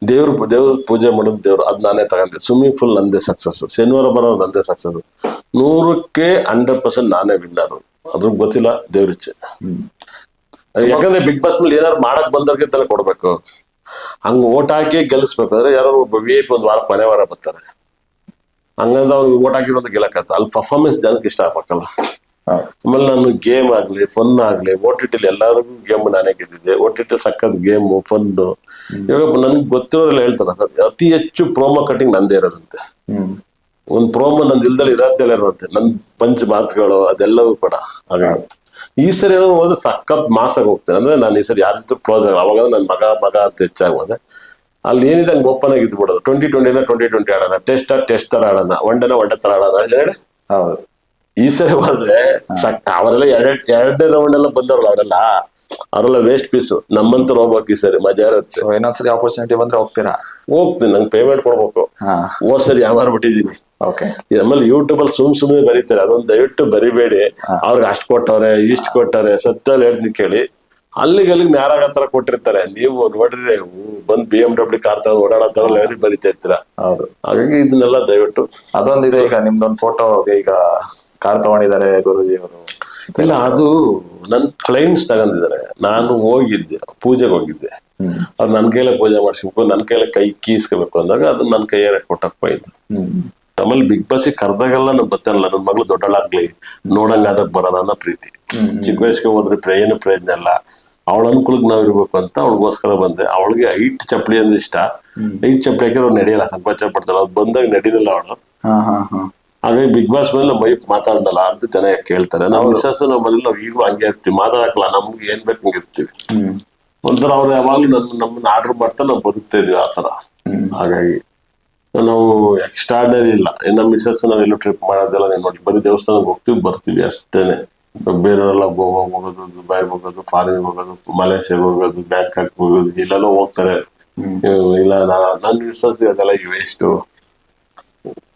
ದೇವ್ರ ದೇವ್ರ ಪೂಜೆ ಮಾಡೋದು ದೇವ್ರು ಅದ್ ನಾನೇ ತಗೊಂಡೆ ಸ್ವಿಮ್ಮಿಂಗ್ ಫುಲ್ ನಂದೇ ಸಕ್ಸಸ್ ಶನಿವಾರ ಬರೋ ನಂದೇ ಸಕ್ಸಸ್ ನೂರಕ್ಕೆ ಹಂಡ್ರೆಡ್ ಪರ್ಸೆಂಟ್ ನಾನೇ ವಿನ್ನರ್ ಅದ್ರ ಗೊತ್ತಿಲ್ಲ ದೇವ್ರಿಚ್ಛೆ ಯಾಕಂದ್ರೆ ಬಿಗ್ ಬಾಸ್ ಮೇಲೆ ಏನಾದ್ರು ಮಾಡಕ್ ಬಂದವ್ರಿಗೆ ತಲೆ ಕೊಡ್ಬೇಕು. ಹಂಗ ಓಟ್ ಹಾಕಿ ಗೆಲ್ಲಿಸ್ಬೇಕು ಅಂದ್ರೆ ಯಾರೋ ಒಬ್ಬ ವಿ ಐ ಪಿ ಒಂದು ವಾರ ಮನೆ ವಾರ ಬರ್ತಾರೆ. ಹಂಗಂದ್ರೆ ಅವ್ನಿಗೆ ಓಟ್ ಹಾಕಿರೋದು ಗೆಲ್ಲಕತ್ತ ಅಲ್ಲಿ ಪರ್ಫಾರ್ಮೆನ್ಸ್ ಜನಕ್ಕೆ ಇಷ್ಟ ಆಗ್ಬೇಕಲ್ಲ. ಆಮೇಲೆ ನಾನು ಗೇಮ್ ಆಗ್ಲಿ ಫನ್ ಆಗ್ಲಿ ಓ ಟಿ ಟಿಲಿ ಎಲ್ಲರಿಗೂ ಗೇಮ್ ನಾನೇ ಗೆದ್ದಿದ್ದೆ. ಓ ಟಿ ಟಿ ಸಕ್ಕತ್ ಗೇಮ್ ಫನ್ ಇವಾಗ ನನ್ಗೆ ಗೊತ್ತಿರೋರೆಲ್ಲ ಹೇಳ್ತಾರ ಸರ್ ಅತಿ ಹೆಚ್ಚು ಪ್ರೋಮೋ ಕಟಿಂಗ್ ನಂದೇ ಇರೋದಂತೆ. ಒಂದ್ ಪ್ರೋಮೋ ನಂದು ಇಲ್ದಲ್ಲಿ ಇರೋದೆಲ್ಲ ಇರೋದಂತೆ. ನನ್ ಪಂಚ್ ಮಾತುಗಳು ಅದೆಲ್ಲವೂ ಕೂಡ. ಈ ಸರಿ ಏನೋ ಹೋದ್ರೆ ಸಖತ್ ಮಾಸಾಗಿ ಹೋಗ್ತೇನೆ. ಅಂದ್ರೆ ನಾನು ಈ ಸರಿ ಯಾರ ಜೊತೆ ಕ್ಲೋಸ್ ಆಗಲ್ಲ. ಅವಾಗ ನನ್ನ ಮಗ ಮಗ ಅಂತ ಹೆಚ್ಚಾಗೋದೆ. ಅಲ್ಲಿ ಏನಿದೆ ಹಂಗೆ ಓಪನ್ ಆಗಿ ಇದ್ಬಿಡೋದು. ಟ್ವೆಂಟಿ ಟ್ವೆಂಟಿನ ಟ್ವೆಂಟಿ ಟ್ವೆಂಟಿ ಆಡೋಣ. ಟೆಸ್ಟ್ ಟೆಸ್ಟ್ ತರ ಆಡೋಣ. ಒನ್ ಡೇನ ಒನ್ ಡೇ ತರ ಆಡೋಣ. ಹೇಳಿ?
ಹೌದು.
ಈ ಸರಿ ಹೋದ್ರೆ ಅವರೆಲ್ಲ ಎರಡ್ ಎರಡನೇ ರೌಂಡ್ ಎಲ್ಲ ಬಂದವ್ರಲ್ಲ ಅವರೆಲ್ಲ. ಅವರೆಲ್ಲ ವೇಸ್ಟ್ ಪೀಸ್ ನಮ್ಮಂತರ ಹೋಗ್ಬೇಕು ಈ ಸರಿ ಮಜಾ ಇರುತ್ತೆ.
ಇನ್ನೊಂದ್ಸರಿ ಆಪರ್ಚುನಿಟಿ ಬಂದ್ರೆ ಹೋಗ್ತೀರಾ?
ಹೋಗ್ತೀನಿ. ನಂಗೆ ಪೇಮೆಂಟ್ ಕೊಡ್ಬೇಕು. ಹೋದ್ ಸರಿ ಯಾವಾಗ ಬಿಟ್ಟಿದೀನಿ ಆಮೇಲೆ ಯೂಟ್ಯೂಬ್ ಅಲ್ಲಿ ಸುಮ್ ಸುಮ್ಮನೆ ಬರೀತಾರೆ. ಅದೊಂದು ದಯವಿಟ್ಟು ಬರಿಬೇಡಿ. ಅವ್ರಿಗೆ ಅಷ್ಟ್ ಕೊಟ್ಟವ್ರೆ ಇಷ್ಟು ಕೊಟ್ಟವ್ರೆ ಸತ್ಯಲ್ಲಿ ಹೇಳ್ತೀನಿ ಕೇಳಿ. ಅಲ್ಲಿಗೆ ಅಲ್ಲಿಗೆ ನ್ಯಾರಾಗ ಹತ್ರ ಕೊಟ್ಟಿರ್ತಾರೆ. ನೀವು ನೋಡ್ರಿ ಬಂದ್ ಬಿ ಎಂ ಡಬ್ಲ್ಯೂ ಕಾರ್ ತಗೊಂಡು ಓಡಾಡೋ ತರ ಹೇಳಿ ಬರಿತಾ ಇರ್ತೀರಾ.
ಹೌದು.
ಹಾಗಾಗಿ ಇದನ್ನೆಲ್ಲ ದಯವಿಟ್ಟು.
ಅದೊಂದಿದೆ ಈಗ ನಿಮ್ದೊಂದು ಫೋಟೋ ಈಗ ಕಾರ್ ತಗೊಂಡಿದ್ದಾರೆ ಗುರುಜಿ ಅವರು.
ಇಲ್ಲ ಅದು ನನ್ ಕ್ಲೈಂಟ್ಸ್ ತಗೊಂಡಿದ್ದಾರೆ. ನಾನು ಹೋಗಿದ್ದೆ ಪೂಜೆಗೆ ಹೋಗಿದ್ದೆ.
ಅದು
ನನ್ ನನ್ನ ಕೈಲೇ ಪೂಜೆ ಮಾಡಿಸ್ಬೇಕು ನನ್ನ ಕೈಲೇ ಕೈ ಕೀಸ್ಕೋಬೇಕು ಅಂದಾಗ ಅದನ್ನ ನನ್ನ ಕೈಯಾರೆ ಕೊಟ್ಟಪ್ಪ ಇದು ಆಮೇಲೆ ಬಿಗ್ ಬಾಸ್ ಕರ್ದಾಗೆಲ್ಲ ನಾನು ಬತ್ತಲ್ಲ ನನ್ನ ಮಗಳು ದೊಡ್ಡಳಾಗ್ಲಿ ನೋಡಂಗಾದಾಗ ಬರೋಣ ಅನ್ನೋ ಪ್ರೀತಿ. ಚಿಕ್ಕ ವಯಸ್ಸಿಗೆ ಹೋದ್ರೆ ಪ್ರಯೋಜನ ಪ್ರಯತ್ನ ಅಲ್ಲ ಅವಳ ಅನುಕೂಲಕ್ಕೆ ನಾವ್ ಇರ್ಬೇಕು ಅಂತ ಅವಳಿಗೋಸ್ಕರ ಬಂದೆ. ಅವಳಿಗೆ ಐಟ್ ಚಪ್ಪಲಿ ಅಂದ್ರೆ ಇಷ್ಟ. ಐಟ್ ಚಪ್ಪಲಿ ಹಾಕಿದ್ರೆ ಅವ್ರು ನಡೆಯಲ್ಲ ಸಂಕೋಚ ಪಡ್ತಾಳೆ. ಅವ್ಳು ಬಂದಾಗ ನಡೀಲಿಲ್ಲ ಅವಳು. ಹಾಗಾಗಿ ಬಿಗ್ ಬಾಸ್ ಮೇಲೆ ನಮ್ಮ ವೈಫ್ ಮಾತಾಡಲ್ಲ ಅಂತ ಚೆನ್ನಾಗಿ ಕೇಳ್ತಾರೆ. ನಾವು ವಿಶ್ವಾಸ ನಾವು ಮನೇಲಿ ನಾವು ಈಗಲೂ ಹಂಗೆ ಇರ್ತೀವಿ. ಮಾತಾಡಕ್ಕಲ್ಲ ನಮ್ಗೆ ಏನ್ ಬೇಕು ಹಂಗೆ ಇರ್ತೀವಿ. ಒಂಥರ ಅವ್ರು ಯಾವಾಗ್ಲೂ ನನ್ನ ನಮ್ಮನ್ನ ಆರ್ಡರ್ ಮಾಡ್ತಾ ನಾವು ಬದುಕ್ತಾ ಇದೀವಿ ಆ ಥರ. ಹಾಗಾಗಿ ನಾವು ಎಕ್ಸ್ಟ್ರಾರ್ಡನರಿ ಇಲ್ಲ. ಇನ್ನು ನಮ್ಮ ಮಿಸ್ಸಸ್ ನಾವೆಲ್ಲೂ ಟ್ರಿಪ್ ಮಾಡೋದೆಲ್ಲ ನೀವು ನೋಡಿ ಬರೀ ದೇವಸ್ಥಾನಕ್ಕೆ ಹೋಗ್ತೀವಿ ಬರ್ತೀವಿ ಅಷ್ಟೇನೆ ಬೇರೆಯವರೆಲ್ಲ ಗೋವಾ ಹೋಗೋದು ದುಬೈ ಹೋಗೋದು ಫಾರಿನ್ ಹೋಗೋದು ಮಲೇಷ್ಯಾಗ ಹೋಗೋದು ಬ್ಯಾಂಕಾಕ್ ಹೋಗೋದು ಇಲ್ಲೆಲ್ಲ ಹೋಗ್ತಾರೆ. ಇಲ್ಲ ನನ್ನ ಮಿಸ್ಸಸ್ ಅದೆಲ್ಲ ಈ ವೇಸ್ಟು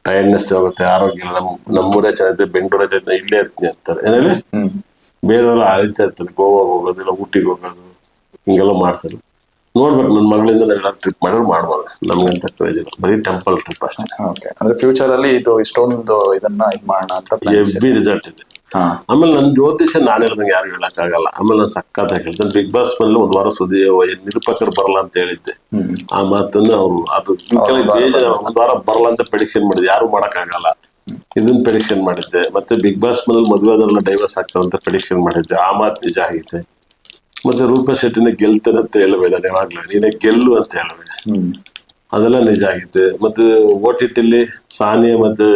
ಟೈರ್ಡ್ನೆಸ್ ಆಗುತ್ತೆ ಆರೋಗ್ಯ ಇಲ್ಲ. ನಮ್ಮ ನಮ್ಮೂರೇ ಚೆನ್ನಾಗಿದೆ ಬೆಂಗಳೂರೇ ಚೆನ್ನಾಗಿದೆ ಇಲ್ಲೇ ಇರ್ತೀನಿ ಅಂತಾರೆ.
ಏನೇಳಿ
ಬೇರೆಯವರೆಲ್ಲ ಅಳಿತಾ ಇರ್ತಾರೆ ಗೋವಾ ಹೋಗೋದು ಇಲ್ಲ ಊಟಿಗೆ ಹೋಗೋದು ಹಿಂಗೆಲ್ಲ ಮಾಡ್ತಾರೆ. ನೋಡ್ಬೇಕು ನನ್ನ ಮಗಳಿಂದ ನಾವೆಲ್ಲ ಟ್ರಿಪ್ ಮಾಡಿದ್ರೆ ಮಾಡ್ಬೋದು. ನಮ್ಗಂತ ಕ್ರೇಜ್ ಇಲ್ಲ ಬರೀ ಟೆಂಪಲ್ ಟ್ರಿಪ್ ಅಷ್ಟೇ.
ಓಕೆ ಅಂದ್ರೆ ಫ್ಯೂಚರ್ ಅಲ್ಲಿ ಇದು ಇಷ್ಟೊಂದು ಇದನ್ನ ಇದು ಮಾಡೋಣ ಅಂತ
ಎಬ್ಬಿ ರಿಸಲ್ಟ್ ಇದೆ. ಆಮೇಲೆ ನನ್ನ ಜ್ಯೋತಿಷ್ಯ ನಾನು ಹೇಳ್ದಂಗೆ ಯಾರು ಹೇಳಕ್ಕಾಗಲ್ಲ. ಆಮೇಲೆ ನಾನು ಸಕ್ಕತ್ತ ಹೇಳ್ತೇನೆ ಬಿಗ್ ಬಾಸ್ ಮೇಲೆ ಒಂದು ವಾರ ಸುದ್ದಿ ನಿರೂಪಕರು ಬರಲ್ಲ ಅಂತ ಹೇಳಿದ್ದೆ. ಆ ಮಾತನ್ನು ಅವ್ರು ಅದು ಒಂದ್ ವಾರ ಬರಲ್ಲ ಅಂತ ಪ್ರೆಡಿಕ್ಷನ್ ಮಾಡಿದ್ದೆ ಯಾರು ಮಾಡಕ್ಕಾಗಲ್ಲ. ಇದನ್ನ ಪ್ರೆಡಿಕ್ಷನ್ ಮಾಡಿದ್ದೆ. ಮತ್ತೆ ಬಿಗ್ ಬಾಸ್ ಮನೇಲಿ ಮದುವೆ ಅದೆಲ್ಲ ಡೈವರ್ಸ್ ಆಗ್ತಾವ ಅಂತ ಪ್ರೆಡಿಕ್ಷನ್ ಮಾಡಿದ್ದೆ. ಆ ಮಾತು ನಿಜ ಆಗೈತೆ. ಮತ್ತೆ ರೂಪ ಶೆಟ್ಟಿನ ಗೆಲ್ತೇನೆ ಅಂತ ಹೇಳುವೆ ನಾನು ಯಾವಾಗ್ಲೂ ನೀನೇ ಗೆಲ್ಲು ಅಂತ ಹೇಳುವೆ ಅದೆಲ್ಲ ನಿಜ ಆಗಿದೆ ಮತ್ತೆ ಓ ಟಿ ಟಿಲಿ ಸಾನಿಯಾ ಮತ್ತೆ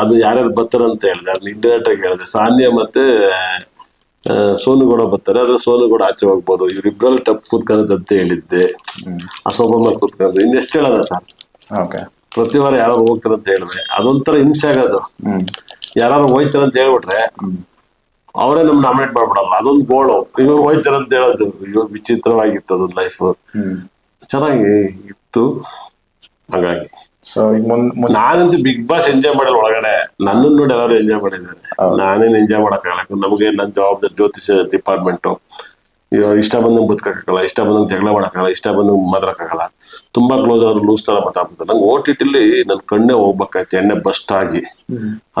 ಅದು ಯಾರ್ಯಾರು ಬರ್ತಾರೆ ಅಂತ ಹೇಳಿದೆ. ಅದನ್ನ ಇಂಡೈರೆಕ್ಟ್ ಆಗಿ ಹೇಳಿದೆ. ಸಾನಿಯಾ ಮತ್ತೆ ಸೋನುಗೌಡ ಬರ್ತಾರೆ. ಆದ್ರೆ ಸೋನುಗೌಡ ಆಚೆ ಹೋಗ್ಬೋದು. ಇವ್ರಿಬ್ರಲ್ಲಿ ಟಪ್ ಕೂತ್ಕೊಂಡದ್ದು ಅಂತ ಹೇಳಿದ್ದೆ. ಆ ಸೋಬಮ್ಮ ಕೂತ್ಕೊಂಡು ಇನ್ನೆಷ್ಟು ಹೇಳೋಣ ಸರ್?
ಓಕೆ.
ಪ್ರತಿ ವಾರ ಯಾರು ಹೋಗ್ತಾರೆ ಅಂತ ಹೇಳಿದ್ರೆ ಅದೊಂಥರ ಹಿಂಸೆ ಆಗೋದು. ಯಾರು ಹೋಯ್ತಾರೆ ಅಂತ ಹೇಳ್ಬಿಟ್ರೆ ಅವರೇ ನಮ್ ನಾಮಿನೇಟ್ ಮಾಡ್ಬಿಡಲ್ಲ. ಅದೊಂದು ಗೋಳು ಇವಾಗ ಹೋಯ್ತಾರ ಅಂತ ಹೇಳೋದು. ಇವಾಗ ವಿಚಿತ್ರವಾಗಿತ್ತು ಅದೊಂದು ಲೈಫ್ ಚೆನ್ನಾಗಿ ಇತ್ತು. ಹಾಗಾಗಿ.
ಸೊ
ನಾನಂತೂ ಬಿಗ್ ಬಾಸ್ ಎಂಜಾಯ್ ಮಾಡಲ್ಲ ಒಳಗಡೆ. ನನ್ನನ್ನು ನೋಡಿ ಎಲ್ಲರೂ ಎಂಜಾಯ್ ಮಾಡಿದ್ದಾರೆ. ನಾನೇನು ಎಂಜಾಯ್ ಮಾಡಕ್ ಆಗಲ್ಲ ನಮಗೆ ನನ್ನ ಜವಾಬ್ದಾರಿ ಜ್ಯೋತಿಷ ಡಿಪಾರ್ಟ್ಮೆಂಟು ಇಷ್ಟ ಬಂದಂಗೆ ಬದುಕಕ್ಕಾಗಲ್ಲ ಇಷ್ಟ ಬಂದಂಗೆ ಜಗಳ ಮಾಡೋಕ್ಕಾಗಲ್ಲ ಇಷ್ಟ ಬಂದಂಗೆ ಮಾತಾಡೋಕ್ಕಾಗಲ್ಲ. ತುಂಬಾ ಕ್ಲೋಸ್ ಆದ್ರೆ ಲೂಸ್ ತರ ಮಾತಾಡ್ಬೋದು. ನಂಗೆ ಓ ಟಿ ಟಿಲಿ ನನ್ನ ಕಣ್ಣೇ ಹೋಗ್ಬೇಕಾಯ್ತು ಎಣ್ಣೆ ಬಸ್ಟ್ ಆಗಿ.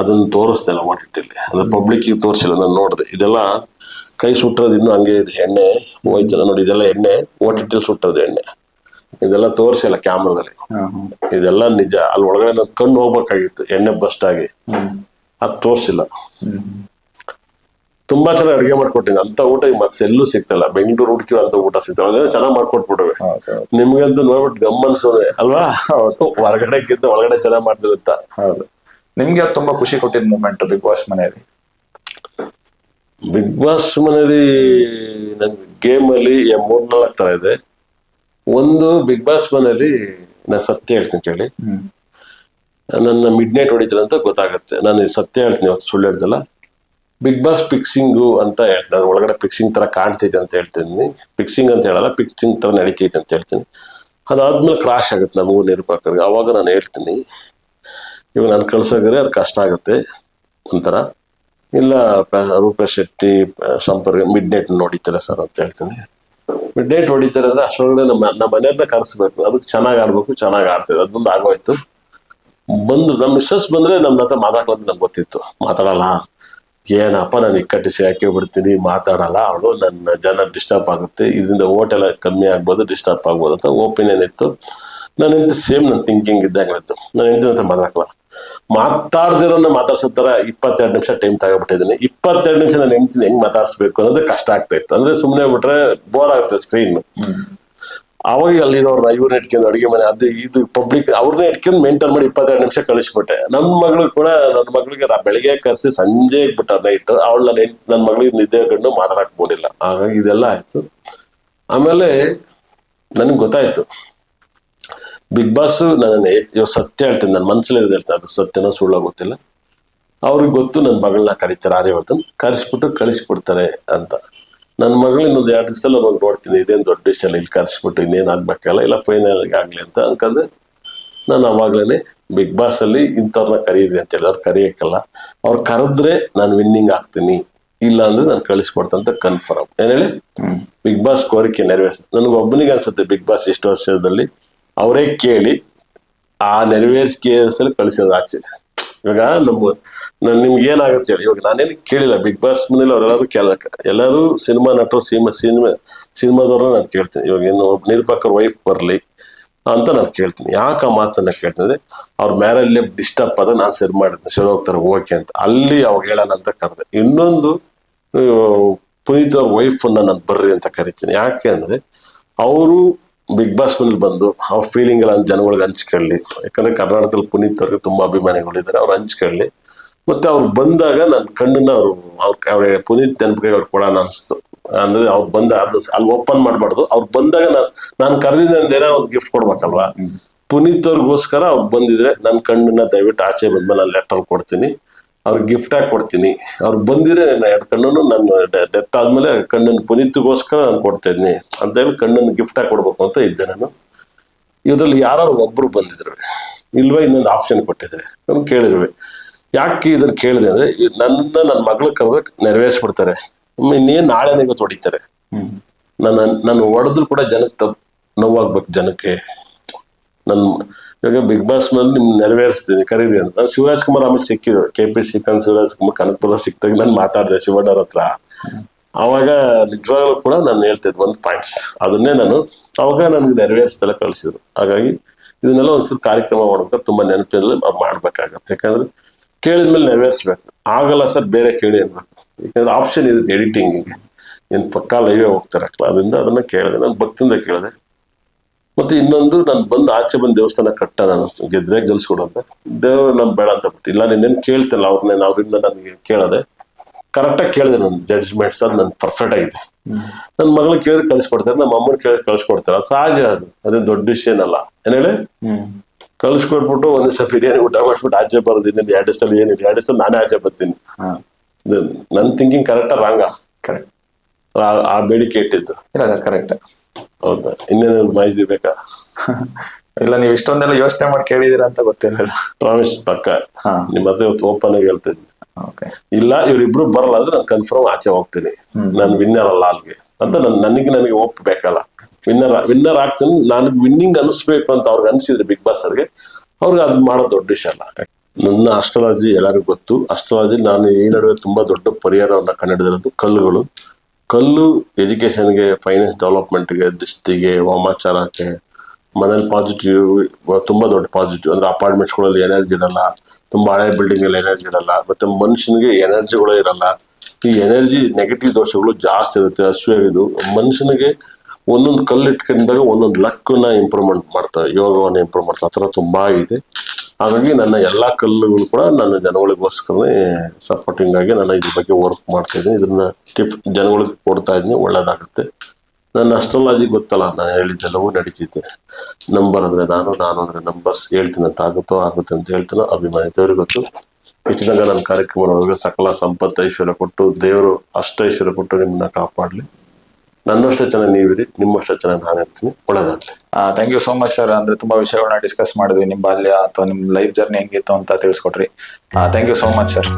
ಅದನ್ನ ತೋರಿಸ್ದೆ ಓ ಟಿ ಟಿಲಿ ಅಂದ್ರೆ ಪಬ್ಲಿಕ್ಕಿಗೆ ತೋರಿಸಿಲ್ಲ ನಾನು ನೋಡಿದೆ. ಇದೆಲ್ಲ ಕೈ ಸುಟ್ಟೋದು ಇನ್ನೂ ಹಂಗೆ ಇದೆ ಎಣ್ಣೆ. ಹೋಯ್ತಲ್ಲ ನೋಡಿ ಇದೆಲ್ಲ ಎಣ್ಣೆ. ಓ ಟಿ ಟಿಲಿ ಸುಟ್ಟೋದು ಎಣ್ಣೆ. ಇದೆಲ್ಲ ತೋರಿಸಿಲ್ಲ ಕ್ಯಾಮ್ರಾದಲ್ಲಿ. ಇದೆಲ್ಲ ನಿಜ. ಅಲ್ಲಿ ಒಳಗಡೆ ನನ್ನ ಕಣ್ಣು ಹೋಗ್ಬೇಕಾಗಿತ್ತು ಎಣ್ಣೆ ಬಸ್ಟ್ ಆಗಿ. ಅದು ತೋರಿಸಿಲ್ಲ. ತುಂಬಾ ಚೆನ್ನಾಗಿ ಅಡುಗೆ ಮಾಡ್ಕೊಟ್ಟಿದ್ದೆ. ಅಂತ ಊಟ ಈಗ ಮತ್ತೆ ಎಲ್ಲೂ ಸಿಗ್ತಲ್ಲ. ಬೆಂಗಳೂರು ಹುಡುಕಿರೋ ಅಂತ ಊಟ ಸಿಗ್ತಲ್ಲ. ಚೆನ್ನಾಗಿ
ಮಾಡ್ಕೊಟ್ಬಿಟ್ಟು
ನಿಮ್ಗಂತೂ ನೋಡ್ಬಿಟ್ಟು ಗಮ್ಮನ್ಸೋದೆ ಅಲ್ವಾ? ಹೊರಗಡೆಗಿಂತ ಒಳಗಡೆ ಚೆನ್ನಾಗಿ ಮಾಡ್ತಿರುತ್ತ
ಹೌದು. ನಿಮ್ಗೆ ಅದು ತುಂಬಾ ಖುಷಿ ಕೊಟ್ಟಿದ್ ಮೂಮೆಂಟ್ ಬಿಗ್ ಬಾಸ್ ಮನೆಯಲ್ಲಿ?
ಬಿಗ್ ಬಾಸ್ ಮನೆಯಲ್ಲಿ ನನ್ಗೆ ಗೇಮ್ ಅಲ್ಲಿ ಮೂರ್ನಾಲ್ಕು ತರ ಇದೆ. ಒಂದು ಬಿಗ್ ಬಾಸ್ ಮನೆಯಲ್ಲಿ ನಾನು ಸತ್ಯ ಹೇಳ್ತೀನಿ ಕೇಳಿ. ನನ್ನ ಮಿಡ್ ನೈಟ್ ಹೊಡಿತಾರೆ ಅಂತ ಗೊತ್ತಾಗುತ್ತೆ. ನಾನು ಸತ್ಯ ಹೇಳ್ತೀನಿ ಸುಳ್ಳು ಹೇಳ್ದಲ್ಲ. ಬಿಗ್ ಬಾಸ್ ಪಿಕ್ಸಿಂಗು ಅಂತ ಹೇಳ್ತೀನಿ. ಅದ್ರ ಒಳಗಡೆ ಪಿಕ್ಸಿಂಗ್ ಥರ ಕಾಣ್ತೈತೆ ಅಂತ ಹೇಳ್ತೀನಿ. ಪಿಕ್ಸಿಂಗ್ ಅಂತ ಹೇಳಲ್ಲ ಪಿಕ್ಸಿಂಗ್ ಥರ ನಡೀತೈತೆ ಅಂತ ಹೇಳ್ತೀನಿ. ಅದಾದ್ಮೇಲೆ ಕ್ರಾಶ್ ಆಗುತ್ತೆ ನಮಗೂ ನಿರೂಪಕರಿಗೆ ಅವಾಗ ನಾನು ಹೇಳ್ತೀನಿ, ಇವಾಗ ನಾನು ಕಳ್ಸೋಗ್ರೆ ಅದು ಕಷ್ಟ ಆಗುತ್ತೆ ಒಂಥರ. ಇಲ್ಲ ರೂಪೇಶ್ ಶೆಟ್ಟಿ ಸಂಪರ್ಕ ಮಿಡ್ ನೈಟ್ ನೋಡಿತಾರೆ ಸರ್ ಅಂತ ಹೇಳ್ತೀನಿ. ಮಿಡ್ ನೈಟ್ ಹೊಡಿತಾರೆ ಅಂದರೆ ಅಷ್ಟೊಳಗಡೆ ನಮ್ಮ ನಮ್ಮ ಮನೆಯನ್ನ ಕರೆಸ್ಬೇಕು. ಅದಕ್ಕೆ ಚೆನ್ನಾಗಿ ಆಡ್ಬೇಕು, ಚೆನ್ನಾಗಿ ಆಡ್ತಿದೆ ಅದೊಂದು ಆಗೋಯ್ತು. ಬಂದು, ನಮ್ಮ ಮಿಸ್ಸಸ್ ಬಂದರೆ ನಮ್ಮ ಹತ್ರ ಮಾತಾಡ್ಲಂತ ನಮ್ಗೆ ಗೊತ್ತಿತ್ತು. ಮಾತಾಡಲ್ಲ. ಏನಪ್ಪ ನಾನು ಇಕ್ಕಟ್ಟಿಸಿ ಹಾಕಿ ಬಿಡ್ತೀನಿ ಮಾತಾಡಲ್ಲ. ಅವಳು ನನ್ನ ಜನ ಡಿಸ್ಟರ್ಬ್ ಆಗುತ್ತೆ. ಇದರಿಂದ ಓಟ್ ಎಲ್ಲ ಕಮ್ಮಿ ಆಗ್ಬೋದು ಡಿಸ್ಟರ್ಬ್ ಆಗ್ಬೋದು ಅಂತ ಒಪಿನಿಯನ್ ಇತ್ತು. ನನ್ನ ಹೆಂಡತಿ ಸೇಮ್ ನನ್ನ ಥಿಂಕಿಂಗ್ ಇದ್ದಂಗೆ ಇತ್ತು. ನನ್ನ ಹೆಂಡತಿ ಹತ್ರ ಮಾತಾಡಲ್ಲ ಮಾತಾಡ್ದಿರೋನ್ನ ಮಾತಾಡ್ಸೋ ಥರ ಇಪ್ಪತ್ತೆರಡು ನಿಮಿಷ ಟೈಮ್ ತಗೊಬಿಟ್ಟಿದ್ದೀನಿ. ಇಪ್ಪತ್ತೆರಡು ನಿಮಿಷ ನಾನು ಹೆಂಡತಿನ ಹೆಂಗ್ ಮಾತಾಡ್ಸ್ಬೇಕು ಅನ್ನೋದು ಕಷ್ಟ ಆಗ್ತಾ ಇತ್ತು. ಅಂದ್ರೆ ಸುಮ್ಮನೆ ಬಿಟ್ರೆ ಬೋರ್ ಆಗುತ್ತೆ ಸ್ಕ್ರೀನ್ ಅವಾಗ ಅಲ್ಲಿರೋರ್ನ ಇವ್ರನ್ನ ಇಟ್ಕೊಂಡು ಅಡುಗೆ ಮನೆ, ಅದು ಇದು ಪಬ್ಲಿಕ್ ಅವ್ರನ್ನೇ ಇಟ್ಕೊಂಡು ಮೇಂಟೈನ್ ಮಾಡಿ ಇಪ್ಪತ್ತೆರಡು ನಿಮಿಷ ಕಳಿಸ್ಬಿಟ್ಟೆ. ನನ್ನ ಮಗಳು ಕೂಡ ನನ್ನ ಮಗಳಿಗೆ ಬೆಳಿಗ್ಗೆ ಕರೆಸಿ ಸಂಜೆ ಬಿಟ್ಟ ನೈಟ್ ಅವಳು ನನ್ನ ನನ್ನ ಮಗಳಿಗೆ ನಿದ್ದೆ ಕಂಡು ಮಾತಾಡಕ್ ಹಾಗಾಗಿ ಇದೆಲ್ಲ ಆಯ್ತು. ಆಮೇಲೆ ನನಗೆ ಗೊತ್ತಾಯ್ತು. ಬಿಗ್ ಬಾಸ್ ನನ್ನ ಇವಾಗ ಸತ್ಯ ಹೇಳ್ತೀನಿ ನನ್ನ ಮನಸ್ಸಲ್ಲಿ ಇರೋದು ಹೇಳ್ತೀನಿ, ಅದು ಸತ್ಯನೋ ಸುಳ್ಳ ಗೊತ್ತಿಲ್ಲ. ಅವ್ರಿಗೆ ಗೊತ್ತು ನನ್ನ ಮಗಳನ್ನ ಕರೀತಾರೆ, ಆರ್ಯವರ್ಧನ್, ಕರೆಸ್ಬಿಟ್ಟು ಕಳಿಸ್ಬಿಡ್ತಾರೆ ಅಂತ. ನನ್ನ ಮಗಳು ಇನ್ನೊಂದು ಎರಡು ದಿವಸದಲ್ಲಿ ಹೋಗಿ ನೋಡ್ತೀನಿ. ಇದೇನು ದೊಡ್ಡ ವಿಷಯ ಇಲ್ಲಿ ಕರೆಸ್ಬಿಟ್ಟು ಇನ್ನೇನು ಆಗ್ಬೇಕಲ್ಲ ಇಲ್ಲ ಫೈನಲ್ ಆಗಲಿ ಅಂತ ಅನ್ಕಂದ್ರೆ ನಾನು ಅವಾಗಲೇ ಬಿಗ್ ಬಾಸಲ್ಲಿ ಇಂಥವ್ರನ್ನ ಕರೀರಿ ಅಂತ ಹೇಳಿ ಅವ್ರು ಕರೆಯೋಕ್ಕಲ್ಲ. ಅವ್ರು ಕರೆದ್ರೆ ನಾನು ವಿನ್ನಿಂಗ್ ಆಗ್ತೀನಿ. ಇಲ್ಲ ಅಂದ್ರೆ ನಾನು ಕಳಿಸ್ಕೊಡ್ತಂತ ಕನ್ಫರ್ಮ್ ಏನ್ ಹೇಳಿ? ಬಿಗ್ ಬಾಸ್ ಕೋರಿಕೆ ನೆರವೇರಿಸ ನನಗೆ ಒಬ್ಬನಿಗೆ ಅನ್ಸುತ್ತೆ ಬಿಗ್ ಬಾಸ್ ಇಷ್ಟು ವರ್ಷದಲ್ಲಿ. ಅವರೇ ಕೇಳಿ ಆ ನೆರವೇರಿಕೆಯಲ್ಲಿ ಕಳಿಸೋದು ಆಚೆ. ಇವಾಗ ನಮ್ಮ ನಾನು ನಿಮ್ಗೆ ಏನಾಗುತ್ತೆ ಹೇಳಿ? ಇವಾಗ ನಾನೇನು ಕೇಳಿಲ್ಲ ಬಿಗ್ ಬಾಸ್ ಮನೇಲಿ ಅವರೆಲ್ಲರೂ ಕೇಳ ಎಲ್ಲರೂ ಸಿನಿಮಾ ನಟರು ಸಿನಿಮಾ ಸಿನಿಮಾ, ಸಿನಿಮಾದವ್ರನ್ನ ನಾನು ಕೇಳ್ತೀನಿ. ಇವಾಗ ಏನು ಒಬ್ಬ ನಿರೂಪಕರ ವೈಫ್ ಬರಲಿ ಅಂತ ನಾನು ಕೇಳ್ತೀನಿ. ಯಾಕೆ ಆ ಮಾತನ್ನ ಕೇಳ್ತೀನಿ ಅವ್ರ ಮ್ಯಾರೇಜ್ ಡಿಸ್ಟರ್ಬ್ ಆದಾಗ ನಾನು ಸರಿ ಮಾಡಿದ್ದೆ ಸರಿ ಹೋಗ್ತಾರೆ, ಓಕೆ ಅಂತ. ಅಲ್ಲಿ ಅವಾಗ ಹೇಳೋಣ ಅಂತ ಕರೆದೆ. ಇನ್ನೊಂದು ಪುನೀತ್ ಅವ್ರ ವೈಫ್ ಅನ್ನ ನಾನು ಬರ್ರಿ ಅಂತ ಕರಿತೀನಿ. ಯಾಕೆ ಅಂದ್ರೆ, ಅವರು ಬಿಗ್ ಬಾಸ್ ಮನೇಲಿ ಬಂದು, ಅವ್ರ ಫೀಲಿಂಗ್ ಎಲ್ಲ ಜನಗಳಿಗೆ ಹಂಚ್ಕೊಳ್ಳಿ. ಯಾಕಂದ್ರೆ ಕರ್ನಾಟಕದಲ್ಲಿ ಪುನೀತ್ ಅವ್ರಿಗೆ ತುಂಬಾ ಅಭಿಮಾನಿಗಳಿದ್ದಾರೆ. ಅವ್ರು ಹಂಚ್ಕೊಳ್ಳಿ. ಮತ್ತೆ ಅವ್ರು ಬಂದಾಗ ನನ್ನ ಕಣ್ಣನ್ನ ಅವ್ರು ಅವ್ರ ಅವ್ರಿಗೆ ಪುನೀತ್ ನೆನಪಿಗೆ ಅವ್ರು ಕೊಡೋಣ ಅನಿಸ್ತು. ಅಂದ್ರೆ ಅವ್ರು ಬಂದ ಅದು ಅಲ್ಲಿ ಓಪನ್ ಮಾಡಬಾರ್ದು. ಅವ್ರು ಬಂದಾಗ ನಾನು ನಾನು ಕರೆದಿದ್ದ ಏನೋ ಒಂದು ಗಿಫ್ಟ್ ಕೊಡ್ಬೇಕಲ್ವಾ? ಪುನೀತ್ ಅವ್ರಿಗೋಸ್ಕರ ಅವ್ರು ಬಂದಿದ್ರೆ ನನ್ನ ಕಣ್ಣನ್ನ ದಯವಿಟ್ಟು ಆಚೆ ಬಂದ್ಮೇಲೆ ನಾನು ಲೆಟರ್ ಕೊಡ್ತೀನಿ. ಅವ್ರಿಗೆ ಗಿಫ್ಟ್ ಆಗಿ ಕೊಡ್ತೀನಿ. ಅವ್ರು ಬಂದಿದ್ರೆ ನಾನು ಎರಡು ಕಣ್ಣನ್ನು ನಾನು ಡೆತ್ ಆದ್ಮೇಲೆ ಕಣ್ಣನ್ನ ಪುನೀತ್ಗೋಸ್ಕರ ನಾನು ಕೊಡ್ತಾ ಇದ್ದೀನಿ ಅಂತ ಹೇಳಿ ಕಣ್ಣನ್ನ ಗಿಫ್ಟ್ ಆಗಿ ಕೊಡ್ಬೇಕು ಅಂತ ಇದ್ದೆ ನಾನು. ಇದ್ರಲ್ಲಿ ಯಾರು ಒಬ್ರು ಬಂದಿದ್ರು. ಇಲ್ವಾ ಇನ್ನೊಂದು ಆಪ್ಷನ್ ಕೊಟ್ಟಿದ್ರೆ. ನಾನು ಕೇಳಿದ್ವಿ. ಯಾಕೆ ಇದನ್ನ ಕೇಳಿದೆ ಅಂದ್ರೆ ನನ್ನ ನನ್ನ ಮಗಳ ಕರೆದ ನೆರವೇರಿಸ್ಬಿಡ್ತಾರೆ. ಇನ್ನೇನು ನಾಳೆ ನಿಮಗೆ ಹೊಡಿತಾರೆ.
ನನ್ನ
ನನ್ನ ನಾನು ಹೊಡೆದ್ರು ಕೂಡ ಜನಕ್ಕೆ ತಪ್ಪು ನೋವಾಗ್ಬೇಕು ಜನಕ್ಕೆ. ನನ್ನ ಇವಾಗ ಬಿಗ್ ಬಾಸ್ ಮೇಲೆ ನಿಮ್ ನೆರವೇರಿಸ್ತೀನಿ, ಕರೀರಿ ಅಂತ. ನಾನು ಶಿವರಾಜ್ ಕುಮಾರ್ ಆಮೇಲೆ ಸಿಕ್ಕಿದ್ರು. ಕೆ ಪಿ ಶ್ರೀಕಾಂತ್ ಶಿವರಾಜ್ ಕುಮಾರ್ ಕನಕಪುರ ಸಿಕ್ತಾಗ ನಾನು ಮಾತಾಡಿದೆ ಶಿವಣ್ಣರ ಹತ್ರ. ಅವಾಗ ನಿಜವಾಗ್ಲೂ ಕೂಡ ನಾನು ಹೇಳ್ತಿದ್ದೆ ಒಂದು ಪಾಯಿಂಟ್ಸ್ ಅದನ್ನೇ ನಾನು ಅವಾಗ ನನಗೆ ನೆರವೇರಿಸ್ದೆಲ್ಲ ಕಳಿಸಿದ್ರು. ಹಾಗಾಗಿ ಇದನ್ನೆಲ್ಲ ಒಂದ್ಸಲ ಕಾರ್ಯಕ್ರಮ ಮಾಡ್ಬೇಕಾದ್ರೆ ತುಂಬಾ ನೆನಪಿನಲ್ಲಿ ಮಾಡ್ಬೇಕಾಗತ್ತೆ. ಯಾಕಂದ್ರೆ ಕೇಳಿದ್ಮೇಲೆ ನೆರವೇರಿಸ್ಬೇಕು. ಆಗಲ್ಲ ಸರ್ ಬೇರೆ ಕೇಳಿ ಅನ್ಬೇಕು ಯಾಕಂದ್ರೆ ಆಪ್ಷನ್ ಇರುತ್ತೆ ಎಡಿಟಿಂಗಿಗೆ ಏನ್ ಪಕ್ಕಾ ಲೈವೇ ಹೋಗ್ತಾರೆ ಅದರಿಂದ ಅದನ್ನ ಕೇಳಿದೆ. ನಾನು ಭಕ್ತಿಯಿಂದ ಕೇಳಿದೆ. ಮತ್ತೆ ಇನ್ನೊಂದು ನಾನು ಬಂದು ಆಚೆ ಬಂದು ದೇವಸ್ಥಾನ ಕಟ್ಟ ನಾನು ಗೆದ್ರೆ ಗೆಲ್ಸ್ಕೊಡಂತ. ದೇವ್ರು ನಮ್ ಬೇಡ ಅಂತ ಬಿಟ್ಟು. ಇಲ್ಲ ನೀನೇನು ಕೇಳ್ತಿಲ್ಲ ಅವ್ರನ್ನೇನು ಅವರಿಂದ ನನಗೆ ಕೇಳದೆ. ಕರೆಕ್ಟಾಗಿ ಕೇಳಿದೆ ನನ್ನ ಜಡ್ಜ್ಮೆಂಟ್ಸ್ ಅದು ನನ್ ಪರ್ಫೆಕ್ಟ್ ಆಗಿದೆ. ನನ್ನ ಮಗಳು ಕೇಳಿ ಕಳಿಸ್ಕೊಡ್ತಾರೆ. ನಮ್ಮ ಅಮ್ಮನ ಕೇಳಿ ಕಳಿಸ್ಕೊಡ್ತಾರೆ. ಸಹಜ ಅದು. ಅದೇ ದೊಡ್ಡ ವಿಷಯ ಏನಲ್ಲ. ಏನ್ ಹೇಳಿ?
ಹ್ಮ್.
ಕಳಿಸ್ಕೊಟ್ಬಿಟ್ಟು ಒಂದ್ ದಿವಸ ಬಿರಿಯಾನಿ ಊಟ ಮಾಡ್ಬಿಟ್ಟು ಆಚೆ ಬರೋದಿನ ಎರಡು ಸಲ ಏನಿಲ್ಲ ಎರಡು ದಿವಸ ನಾನೇ ಆಚೆ ಬರ್ತೀನಿ. ನನ್ ಥಿಂಕಿಂಗ್ ಕರೆಕ್ಟಾ ರಾಂಗ
ಕರೆಕ್ಟ್
ಆ? ಬೇಡಿಕೆ ಇಟ್ಟಿದ್ದು.
ಇಲ್ಲ ಸರ್ ಕರೆಕ್ಟ್
ಹೌದಾ? ಇನ್ನೇನು ಮಾಹಿತಿ ಬೇಕಾ?
ಇಲ್ಲ ನೀವು ಇಷ್ಟೊಂದೆಲ್ಲ ಯೋಚನೆ ಮಾಡಿ ಕೇಳಿದೀರ ಅಂತ ಗೊತ್ತಿರಲಿಲ್ಲ
ಪ್ರಾಮಿಸ್ ಪಕ್ಕ. ನಿಮ್ಮ ಹತ್ರ ಇವತ್ತು ಓಪನ್ ಆಗಿ
ಹೇಳ್ತಿದ್ದೆ
ಇಲ್ಲ ಇವ್ರಿಬ್ರು ಬರಲ್ಲ ಅಂದ್ರೆ ನಾನು ಕನ್ಫರ್ಮ್ ಆಚೆ ಹೋಗ್ತೀನಿ. ನಾನು ವಿನ್ ಅಲ್ಲ ಅಲ್ಗೆ ಅಂತ ನನ್ ನನಗೆ ನನಗೆ ಒಪ್ಬೇಕಲ್ಲ ವಿನ್ನರ್ ವಿನ್ನರ್ ಆಗ್ತೀನಿ. ನನಗೆ ವಿನ್ನಿಂಗ್ ಅನಿಸ್ಬೇಕು ಅಂತ ಅವ್ರಿಗೆ ಅನ್ಸಿದ್ರು ಬಿಗ್ ಬಾಸ್ ಅವ್ರಿಗೆ. ಅವ್ರಿಗೆ ಅದು ಮಾಡೋ ದೊಡ್ಡ ವಿಷಯ ಅಲ್ಲ. ನನ್ನ ಅಸ್ಟ್ರಾಲಜಿ ಎಲ್ಲರಿಗೂ ಗೊತ್ತು. ಅಸ್ಟ್ರಾಲಜಿ ನಾನು ಈ ನಡುವೆ ತುಂಬಾ ದೊಡ್ಡ ಪರಿಹಾರವನ್ನ ಕಂಡುಹಿಡಿದಿರೋದು ಕಲ್ಲುಗಳು. ಕಲ್ಲು ಎಜುಕೇಶನ್ಗೆ ಫೈನಾನ್ಸ್ ಡೆವಲಪ್ಮೆಂಟ್ಗೆ ದೃಷ್ಟಿಗೆ ವಾಮಾಚಾರಕ್ಕೆ ಮನೇಲಿ ಪಾಸಿಟಿವ್ ತುಂಬಾ ದೊಡ್ಡ ಪಾಸಿಟಿವ್ ಅಂದ್ರೆ ಅಪಾರ್ಟ್ಮೆಂಟ್ಸ್ಗಳಲ್ಲಿ ಎನರ್ಜಿ ಇರಲ್ಲ. ತುಂಬಾ ಹಳೆ ಬಿಲ್ಡಿಂಗ್ ಅಲ್ಲಿ ಎನರ್ಜಿ ಇರಲ್ಲ. ಮತ್ತೆ ಮನುಷ್ಯನಿಗೆ ಎನರ್ಜಿಗಳೇ ಇರಲ್ಲ. ಈ ಎನರ್ಜಿ ನೆಗೆಟಿವ್ ದೋಷಗಳು ಜಾಸ್ತಿ ಇರುತ್ತೆ. ಅಶ್ವೇ ಇದು ಮನುಷ್ಯನಿಗೆ ಒಂದೊಂದು ಕಲ್ಲು ಇಟ್ಕೊಂಡಾಗ ಒಂದೊಂದು ಲಕ್ಕನ್ನ ಇಂಪ್ರೂವ್ಮೆಂಟ್ ಮಾಡ್ತಾರೆ ಯೋಗವನ್ನು ಇಂಪ್ರೂವ್ ಮಾಡ್ತಾರೆ ಆ ಥರ ತುಂಬ ಇದೆ. ಹಾಗಾಗಿ ನನ್ನ ಎಲ್ಲ ಕಲ್ಲುಗಳು ಕೂಡ ನನ್ನ ಜನಗಳಿಗೋಸ್ಕರನೇ ಸಪೋರ್ಟಿಂಗ್ ಆಗಿ ನಾನು ಇದ್ರ ಬಗ್ಗೆ ವರ್ಕ್ ಮಾಡ್ತಾ ಇದ್ದೀನಿ. ಇದನ್ನ ಟಿಪ್ ಜನಗಳಿಗೆ ಕೊಡ್ತಾ ಇದ್ದೀನಿ, ಒಳ್ಳೇದಾಗುತ್ತೆ. ನನ್ನ ಅಸ್ಟ್ರಾಲಜಿ ಗೊತ್ತಲ್ಲ, ನಾನು ಹೇಳಿದ್ದೆಲ್ಲವೂ ನಡೀತಿದ್ದೆ ನಂಬರ್ ಅಂದರೆ ನಾನು ನಾನು ಅಂದರೆ ನಂಬರ್ಸ್ ಹೇಳ್ತೀನಿ ಅಂತ ಆಗುತ್ತೋ, ಆಗುತ್ತೆ ಅಂತ ಹೇಳ್ತೀನೋ. ಅಭಿಮಾನಿ ದೇವ್ರಿಗೆ ಗೊತ್ತು. ತನಕ ನನ್ನ ಕಾರ್ಯಕ್ರಮ ಸಕಲ ಸಂಪತ್ತು ಐಶ್ವರ್ಯ ಕೊಟ್ಟು, ದೇವರು ಅಷ್ಟೈಶ್ವರ್ಯ ಕೊಟ್ಟು ನಿಮ್ಮನ್ನ ಕಾಪಾಡಲಿ. ನನ್ನಷ್ಟೇ ಜನ ನೀವಿರಿ ನಿಮ್ಮಷ್ಟು ಚೆನ್ನಾಗಿ ನಾನು ಇರ್ತೀನಿ ಒಳ್ಳೇದಾಗ್ತದೆ
thank you so much sir ಅಂದ್ರೆ ತುಂಬಾ ವಿಷಯಗಳನ್ನ ಡಿಸ್ಕಸ್ ಮಾಡಿದ್ವಿ. ನಿಮ್ಮ ಬಾಲ್ಯ ಅಥವಾ ನಿಮ್ಮ ಲೈಫ್ ಜರ್ನಿ ಹೆಂಗಿತ್ತು ಅಂತ ತಿಳಿಸ್ಕೊಟ್ರಿ. Thank you so much sir